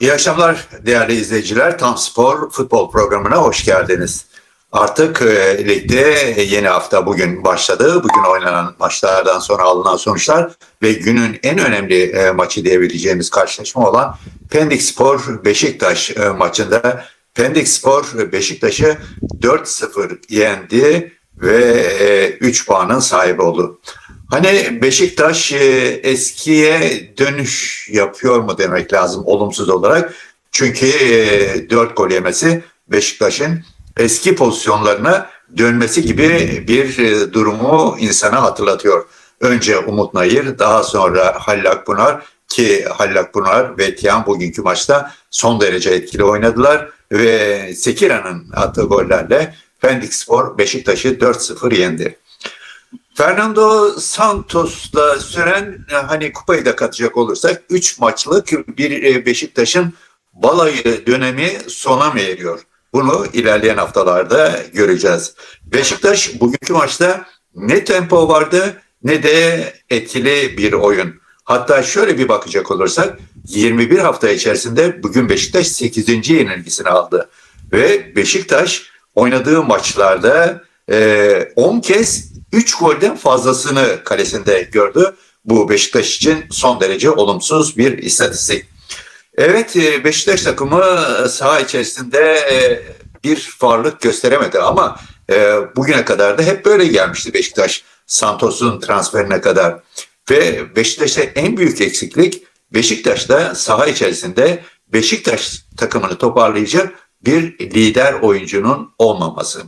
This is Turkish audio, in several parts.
İyi akşamlar değerli izleyiciler. Tam Spor futbol programına hoş geldiniz. Artık e, ligde yeni hafta bugün başladı. Bugün oynanan maçlardan sonra alınan sonuçlar ve günün en önemli e, maçı diyebileceğimiz karşılaşma olan Pendik Spor Beşiktaş e, maçında Pendik Spor Beşiktaş'ı 4-0 yendi ve 3 puanın sahibi oldu. Hani Beşiktaş e, eskiye dönüş yapıyor mu demek lazım olumsuz olarak. Çünkü e, 4 gol yemesi Beşiktaş'ın eski pozisyonlarına dönmesi gibi bir e, durumu insana hatırlatıyor. Önce Umut Nayır, daha sonra Halil Akpınar ki Halil Akpınar ve Tiyan bugünkü maçta son derece etkili oynadılar ve Sekira'nın attığı gollerle Pendik Spor Beşiktaş'ı 4-0 yendi. Fernando Santos'la süren e, hani kupayı da katacak olursak 3 maçlık bir e, Beşiktaş'ın balayı dönemi sona mı eriyor? Bunu ilerleyen haftalarda göreceğiz. Beşiktaş bugünkü maçta ne tempo vardı ne de etkili bir oyun. Hatta şöyle bir bakacak olursak 21 hafta içerisinde bugün Beşiktaş 8. yenilgisini aldı. Ve Beşiktaş oynadığı maçlarda 10 kez 3 golden fazlasını kalesinde gördü. Bu Beşiktaş için son derece olumsuz bir istatistik. Evet e, Beşiktaş takımı saha içerisinde e, bir varlık gösteremedi ama e, bugüne kadar da hep böyle gelmişti Beşiktaş Santos'un transferine kadar. Ve Beşiktaş'ta en büyük eksiklik Beşiktaş'ta saha içerisinde Beşiktaş takımını toparlayacak bir lider oyuncunun olmaması.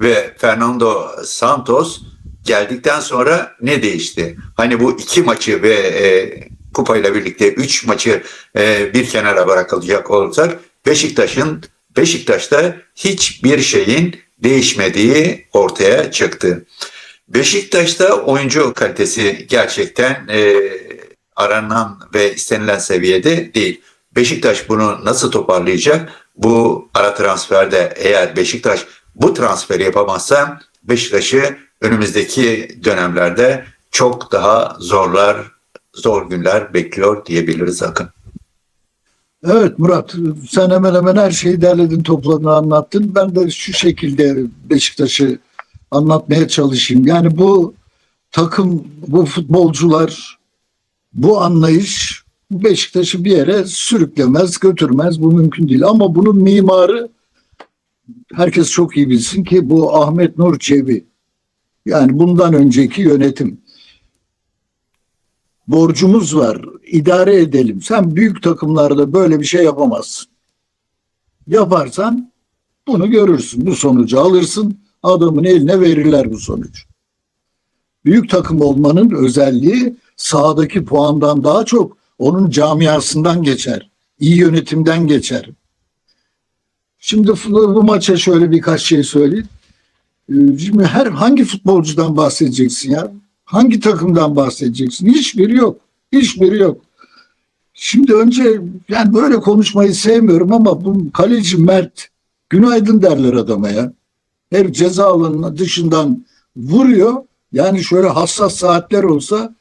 Ve Fernando Santos geldikten sonra ne değişti? Hani bu iki maçı ve e, kupayla birlikte üç maçı e, bir kenara bırakılacak olursak Beşiktaş'ın Beşiktaş'ta hiçbir şeyin değişmediği ortaya çıktı. Beşiktaş'ta oyuncu kalitesi gerçekten e, aranan ve istenilen seviyede değil. Beşiktaş bunu nasıl toparlayacak? Bu ara transferde eğer Beşiktaş bu transferi yapamazsa Beşiktaş'ı önümüzdeki dönemlerde çok daha zorlar, zor günler bekliyor diyebiliriz Akın. Evet Murat, sen hemen hemen her şeyi derledin, topladın, anlattın. Ben de şu şekilde Beşiktaş'ı anlatmaya çalışayım. Yani bu takım, bu futbolcular, bu anlayış Beşiktaş'ı bir yere sürüklemez, götürmez. Bu mümkün değil. Ama bunun mimarı herkes çok iyi bilsin ki bu Ahmet Nur Çebi. Yani bundan önceki yönetim. Borcumuz var, idare edelim. Sen büyük takımlarda böyle bir şey yapamazsın. Yaparsan bunu görürsün, bu sonucu alırsın, adamın eline verirler bu sonucu. Büyük takım olmanın özelliği sahadaki puandan daha çok onun camiasından geçer, iyi yönetimden geçer. Şimdi bu maça şöyle birkaç şey söyleyeyim. Ee, Şimdi her hangi futbolcudan bahsedeceksin ya? Hangi takımdan bahsedeceksin? Hiçbiri yok. Hiçbiri yok. Şimdi önce yani böyle konuşmayı sevmiyorum ama bu kaleci Mert günaydın derler adama ya. Her ceza alanına dışından vuruyor. Yani şöyle hassas saatler olsa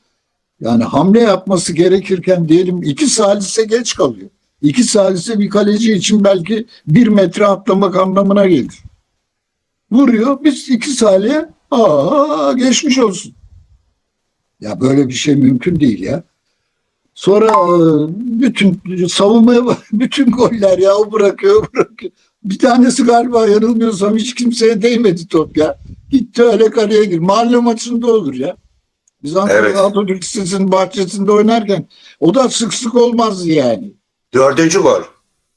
yani hamle yapması gerekirken diyelim iki salise geç kalıyor. İki salise bir kaleci için belki bir metre atlamak anlamına gelir. Vuruyor biz iki saniye aa geçmiş olsun. Ya böyle bir şey mümkün değil ya. Sonra e, bütün savunmaya bütün goller ya o bırakıyor bırakıyor. Bir tanesi galiba yanılmıyorsam hiç kimseye değmedi top ya. Gitti öyle kareye gir. Mahalle maçında olur ya. Biz Ankara Evet. Atatürk Lisesi'nin bahçesinde oynarken o da sık sık olmazdı yani. Dördüncü gol.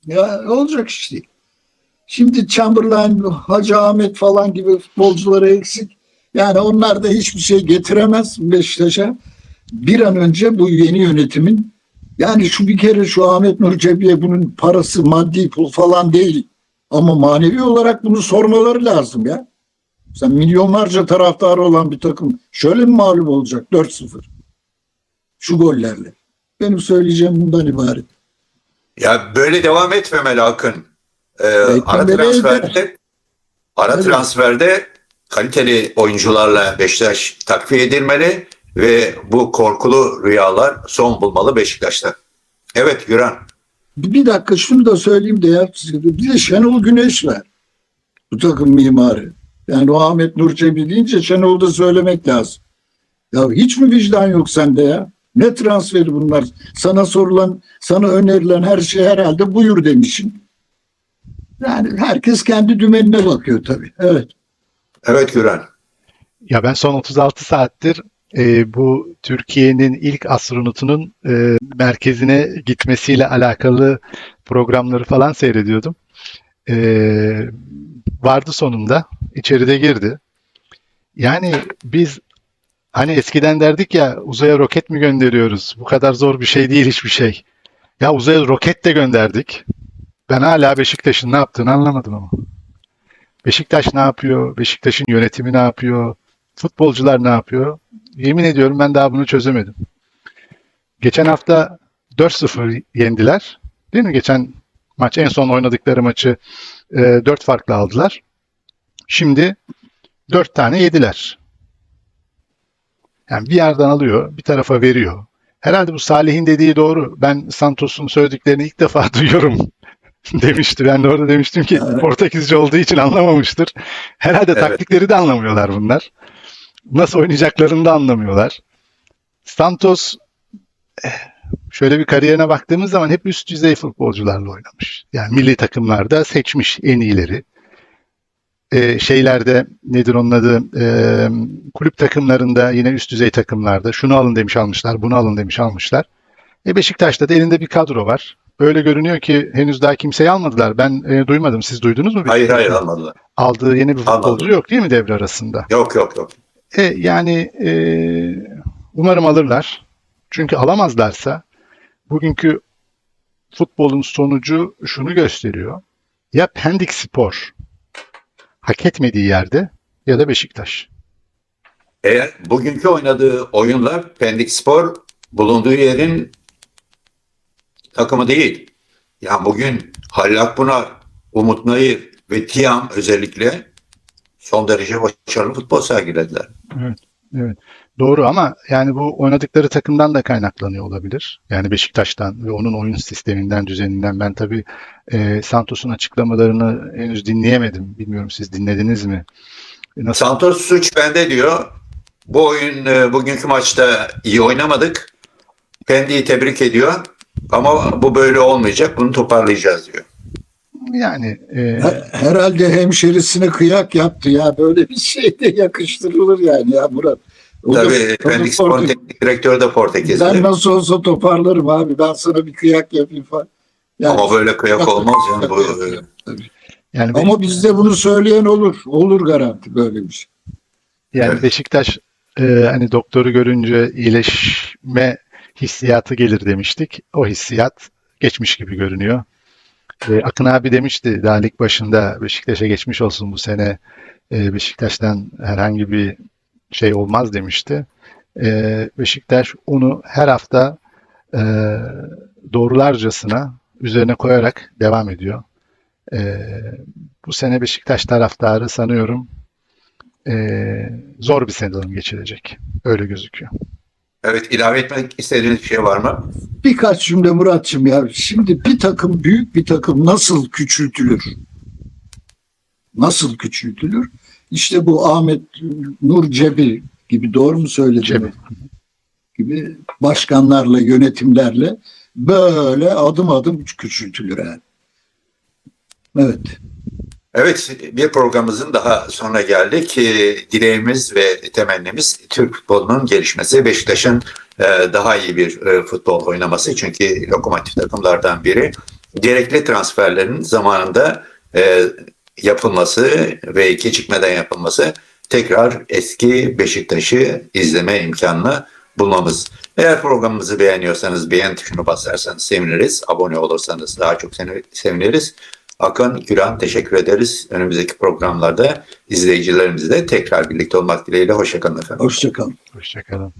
Ya olacak işte. Şimdi Chamberlain, Hacı Ahmet falan gibi futbolcuları eksik. Yani onlar da hiçbir şey getiremez Beşiktaş'a. Bir an önce bu yeni yönetimin yani şu bir kere şu Ahmet Nur Cebi'ye bunun parası maddi pul falan değil. Ama manevi olarak bunu sormaları lazım ya. Sen milyonlarca taraftarı olan bir takım şöyle mi mağlup olacak 4-0? Şu gollerle. Benim söyleyeceğim bundan ibaret. Ya böyle devam etmemeli Akın. Ee, ara transferde ara Evet. transferde kaliteli oyuncularla Beşiktaş takviye edilmeli ve bu korkulu rüyalar son bulmalı Beşiktaş'ta. Evet Güran. Bir dakika şunu da söyleyeyim de ya. Bir de Şenol Güneş var. Bu takım mimarı. Yani o Ahmet Nur Çebi deyince Şenol'u da söylemek lazım. Ya hiç mi vicdan yok sende ya? Ne transferi bunlar? Sana sorulan, sana önerilen her şey herhalde buyur demişsin. Yani herkes kendi dümenine bakıyor tabii. Evet. Evet Güran. Ya ben son 36 saattir e, bu Türkiye'nin ilk astronotunun e, merkezine gitmesiyle alakalı programları falan seyrediyordum. E, vardı sonunda, içeride girdi. Yani biz hani eskiden derdik ya uzaya roket mi gönderiyoruz? Bu kadar zor bir şey değil hiçbir şey. Ya uzaya roket de gönderdik. Ben hala Beşiktaş'ın ne yaptığını anlamadım ama. Beşiktaş ne yapıyor? Beşiktaş'ın yönetimi ne yapıyor? Futbolcular ne yapıyor? Yemin ediyorum ben daha bunu çözemedim. Geçen hafta 4-0 yendiler. Değil mi? Geçen maç en son oynadıkları maçı e, 4 farklı aldılar. Şimdi 4 tane yediler. Yani bir yerden alıyor, bir tarafa veriyor. Herhalde bu Salih'in dediği doğru. Ben Santos'un söylediklerini ilk defa duyuyorum demişti. Ben de orada demiştim ki. Portekizce olduğu için anlamamıştır. Herhalde Evet. taktikleri de anlamıyorlar bunlar. Nasıl oynayacaklarını da anlamıyorlar. Santos eh, şöyle bir kariyerine baktığımız zaman hep üst düzey futbolcularla oynamış. Yani milli takımlarda seçmiş en iyileri. Ee, şeylerde nedir onun adı Ee, kulüp takımlarında yine üst düzey takımlarda şunu alın demiş almışlar bunu alın demiş almışlar. E Beşiktaş'ta da elinde bir kadro var. Böyle görünüyor ki henüz daha kimseyi almadılar. Ben e, duymadım. Siz duydunuz mu? Hayır hayır almadılar. Aldığı yeni bir futbolcu yok değil mi devre arasında? Yok yok yok. E, yani e, umarım alırlar. Çünkü alamazlarsa bugünkü futbolun sonucu şunu gösteriyor. Ya Pendik Spor hak etmediği yerde ya da Beşiktaş. Eğer bugünkü oynadığı oyunlar Pendik Spor bulunduğu yerin takımı değil. Yani bugün Halil Akpınar, Umut Nayır ve Tiam özellikle son derece başarılı futbol sergilediler. Evet. Doğru ama yani bu oynadıkları takımdan da kaynaklanıyor olabilir. Yani Beşiktaş'tan ve onun oyun sisteminden, düzeninden. Ben tabii e, Santos'un açıklamalarını henüz dinleyemedim. Bilmiyorum siz dinlediniz mi? E, Nasıl? Santos suç bende diyor. Bu oyun e, bugünkü maçta iyi oynamadık. Pendik'i tebrik ediyor. Ama bu böyle olmayacak. Bunu toparlayacağız diyor. Yani e, Her- Herhalde hemşerisine kıyak yaptı ya. Böyle bir şey de yakıştırılır yani ya Murat. O Tabii Pendik Portekiz- teknik direktörü de Portekizli. Ben nasıl olsa toparlarım abi. Ben sana bir kıyak yapayım falan. Yani, Ama böyle kıyak olmaz yani bu. yani ama bizde bunu söyleyen olur. Olur garanti böyle bir şey. yani Evet. Beşiktaş e, hani doktoru görünce iyileşme hissiyatı gelir demiştik. O hissiyat geçmiş gibi görünüyor. E, Akın abi demişti daha lig başında Beşiktaş'a geçmiş olsun bu sene. E, Beşiktaş'tan herhangi bir şey olmaz demişti. E, Beşiktaş onu her hafta e, doğrularcasına üzerine koyarak devam ediyor. Bu sene Beşiktaş taraftarı sanıyorum zor bir sezon geçirecek. Öyle gözüküyor. Evet ilave etmek istediğiniz bir şey var mı? Birkaç cümle Muratçım ya. Şimdi bir takım büyük bir takım nasıl küçültülür? Nasıl küçültülür? İşte bu Ahmet Nur Cebi gibi doğru mu söyledim? Cebi. Gibi başkanlarla, yönetimlerle böyle adım adım küçültülür yani. Evet. Evet bir programımızın daha sonuna geldik. Ee, Dileğimiz ve temennimiz Türk futbolunun gelişmesi. Beşiktaş'ın daha iyi bir e, futbol oynaması. Çünkü lokomotif takımlardan biri. Gerekli transferlerin zamanında e, yapılması ve gecikmeden yapılması tekrar eski Beşiktaş'ı izleme imkanını bulmamız. Eğer programımızı beğeniyorsanız beğen tuşunu basarsanız seviniriz. Abone olursanız daha çok seviniriz. Akın, Güran teşekkür ederiz. Önümüzdeki programlarda izleyicilerimizle tekrar birlikte olmak dileğiyle. Hoşçakalın efendim. Hoşçakalın. Hoşçakalın.